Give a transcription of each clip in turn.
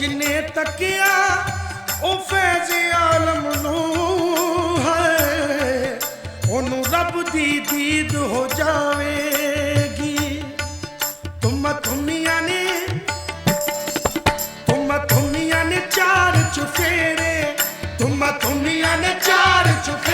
ਜਿਨੇ ਤੱਕਿਆ, ਉਹ ਫੈਜ਼ ਆਲਮ ਨੂੰ ਹੈ। ਉਹਨੂੰ ਰੱਬ ਦੀ ਦੀਦ ਹੋ ਜਾਵੇਗੀ। ਤੁਮ ਤੁਮੀਆਂ ਨੇ, ਤੁਮ ਨੇ ਚਾਰ ਚੁਫੇਰੇ ਤੁਮ ਤੁਮੀਆਂ ਨੇ ਚਾਰ ਚੁਫੇਰੇ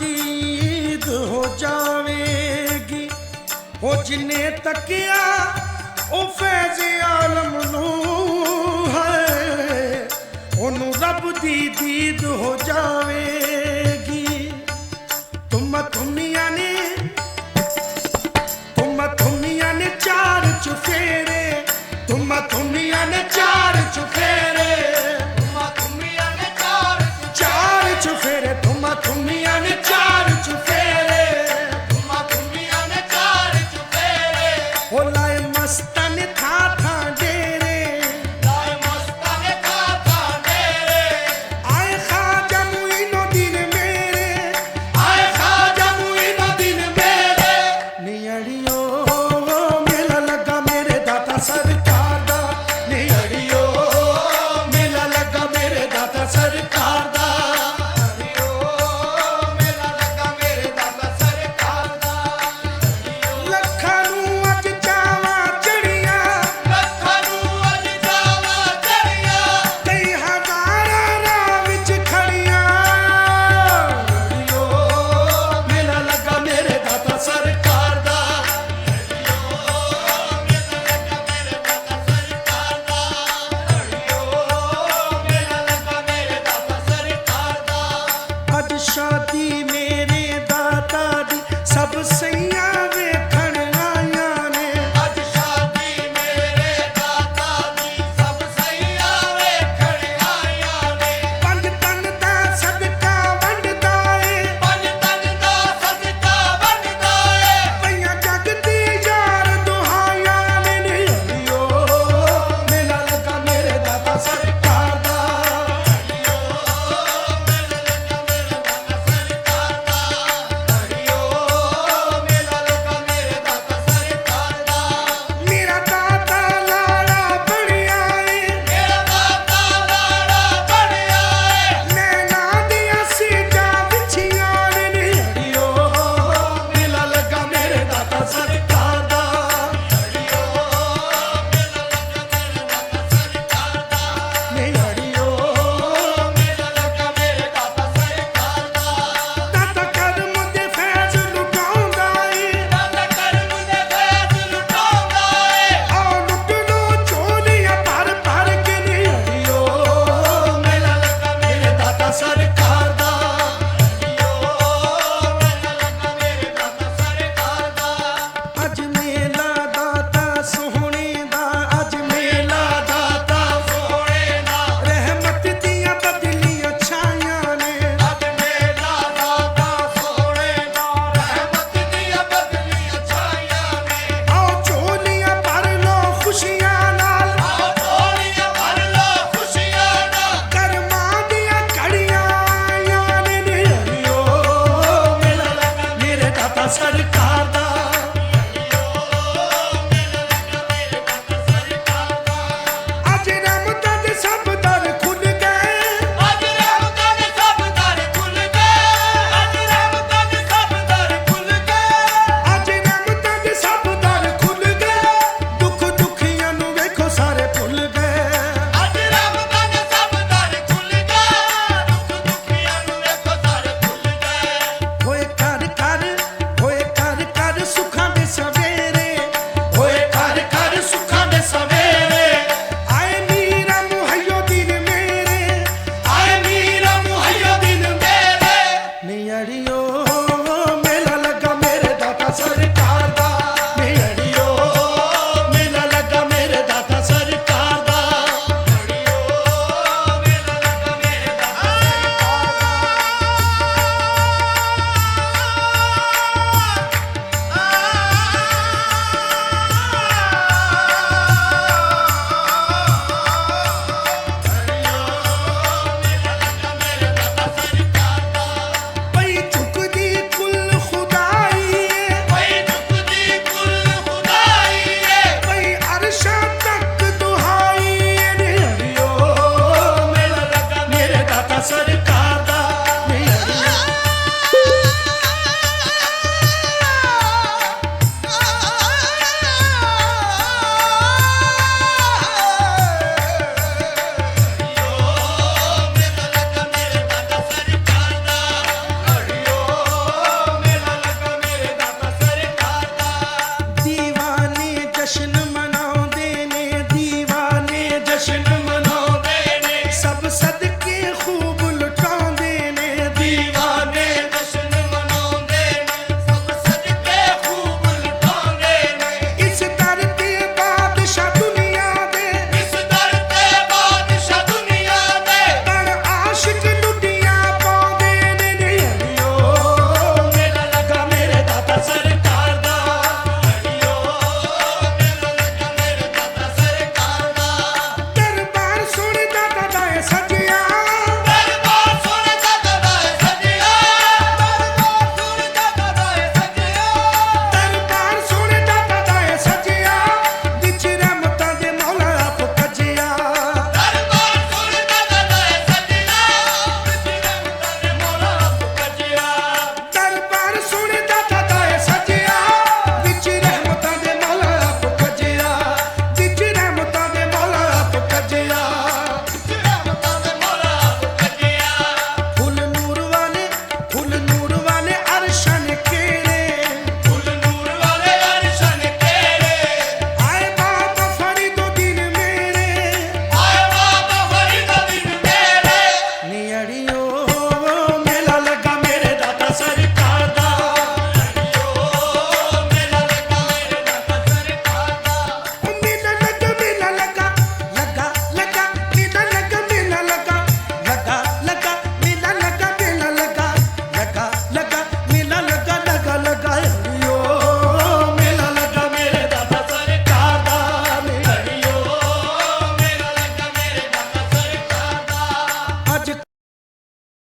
ਦੀਦ ਹੋ ਜਾਵੇਗੀ। ਹੋ ਜਿਨੇ ਤੱਕਿਆ, ਉਹ ਫੈਜ਼ ਆਲਮ ਨੂੰ ਹੈ ਉਹਨੂੰ ਰੱਬ ਦੀ ਦੀਦ ਹੋ ਜਾਵੇਗੀ। ਤੁਮ ਤੁਮੀਆਂ ਨੇ, ਤੁਮ ਤੁਮੀਆਂ ਨੇ ਚਾਰ ਚੁਫੇਰੇ ਤੁਮ ਤੁਮੀਆਂ ਨੇ ਚਾਰ ਚੁਫੇਰੇ pasar